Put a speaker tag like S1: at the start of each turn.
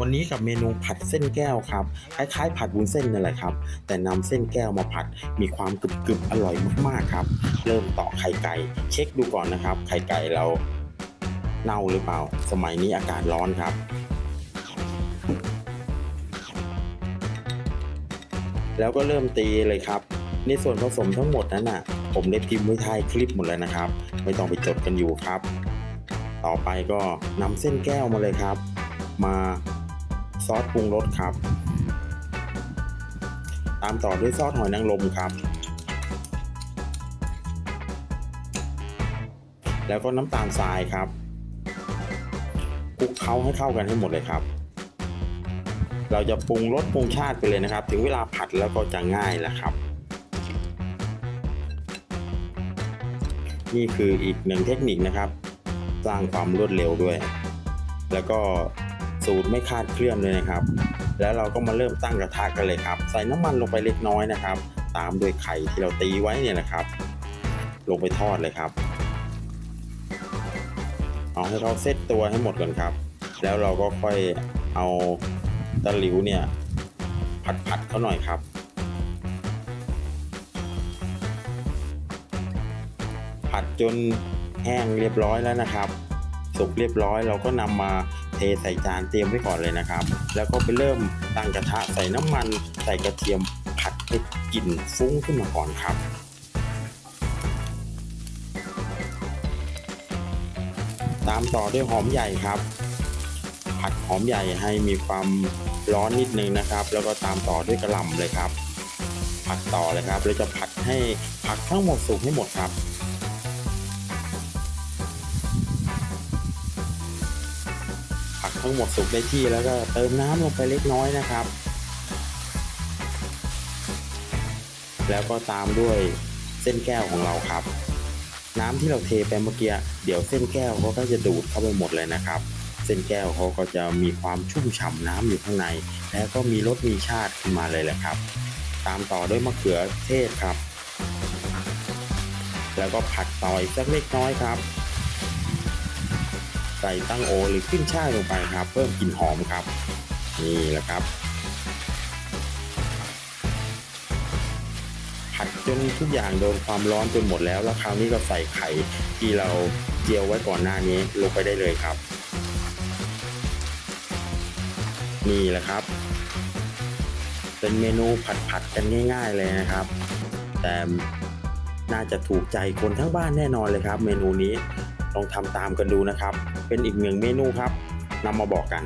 S1: วันนี้กับเมนูผัดเส้นแก้วครับ คล้ายๆ ผัดวุ้นเส้นนั่นแหละครับ แต่นำเส้นแก้วมาผัดมีความกรึบๆอร่อยมากๆครับ เริ่มต่อไข่ไก่ เช็คดูก่อนนะครับ ไข่ไก่เราเน่าหรือเปล่า สมัยนี้อากาศร้อนครับ แล้วก็เริ่มตีเลยครับ ในส่วนผสมทั้งหมดนั้นน่ะ ผมได้พิมพ์ไว้ท้ายคลิปหมดแล้วนะครับ ไม่ต้องไปจดกันอยู่ครับ ต่อไปก็นำเส้นแก้วมาเลยครับ มา ซอสปรุงรสครับ ตามต่อด้วยซอสหอยนางรมครับ แล้วก็น้ำตาลทรายครับคลุกเคล้าให้เข้ากันให้หมดเลยครับ เราจะปรุงรสปรุงชาติไปเลยนะครับ ถึงเวลาผัดแล้วก็จะง่ายแล้วครับ นี่คืออีกหนึ่งเทคนิคนะครับ สร้างความรวดเร็วด้วย แล้วก็ สูตรไม่คาดเคลื่อนเลยนะครับ แล้วเราก็มาเริ่มตั้งกระทะกันเลยครับ ใส่น้ำมันลงไปเล็กน้อยนะครับ ตามด้วยไข่ที่เราตีไว้เนี่ยนะครับ ลงไปทอดเลยครับ เอาให้เขาเซตตัวให้หมดก่อนครับ แล้วเราก็ค่อยเอาตะหลิวเนี่ยผัดผัดๆเขาหน่อยครับ ผัดจนแห้งเรียบร้อยแล้วนะครับสุกเรียบร้อยเราก็นำมา เทใส่จานเตรียมไว้ก่อนเลยนะครับ แล้วก็ไปเริ่มตั้งกระทะใส่น้ำมันใส่กระเทียมผัดให้กลิ่นฟุ้งขึ้นมาก่อนครับตามต่อด้วยหอมใหญ่ครับ ผัดหอมใหญ่ให้มีความร้อนนิดนึงนะครับ แล้วก็ตามต่อด้วยกระหล่ำเลยครับ ผัดต่อเลยครับแล้วจะผัดให้ผักทั้งหมดสุกให้หมดครับ ผักทั้งหมดสุกได้ที่แล้วก็เติมน้ำลงไปเล็กน้อยนะครับ แล้วก็ตามด้วยเส้นแก้วของเราครับ น้ำที่เราเทไปเมื่อกี้เดี๋ยวเส้นแก้วเขาก็จะดูดเข้าไปหมดเลยนะครับ เส้นแก้วเขาก็จะมีความชุ่มฉ่ำน้ำอยู่ข้างใน แล้วก็มีรสมีชาติขึ้นมาเลยแหละครับ ตามต่อด้วยมะเขือเทศครับ แล้วก็ผัดต่อยสักเล็กน้อยครับ ส่ตั้งโอหรือขึ้นช่ายลงไปครับ เพิ่มกลิ่นหอมครับ นี่แหละครับ ผัดจนทุกอย่างโดนความร้อนจนหมดแล้วแล้วคราวนี้ก็ใส่ไข่ที่เราเจียวไว้ก่อนหน้านี้ลงไปได้เลยครับ นี่แหละครับ เป็นเมนูผัดๆกันง่าย ๆเลยนะครับ แต่ น่าจะถูกใจคนทั้งบ้านแน่นอนเลยครับ เมนูนี้ลองทำตามกันดูนะครับ เป็นอีกหนึ่งเมนูครับนำมาบอกกัน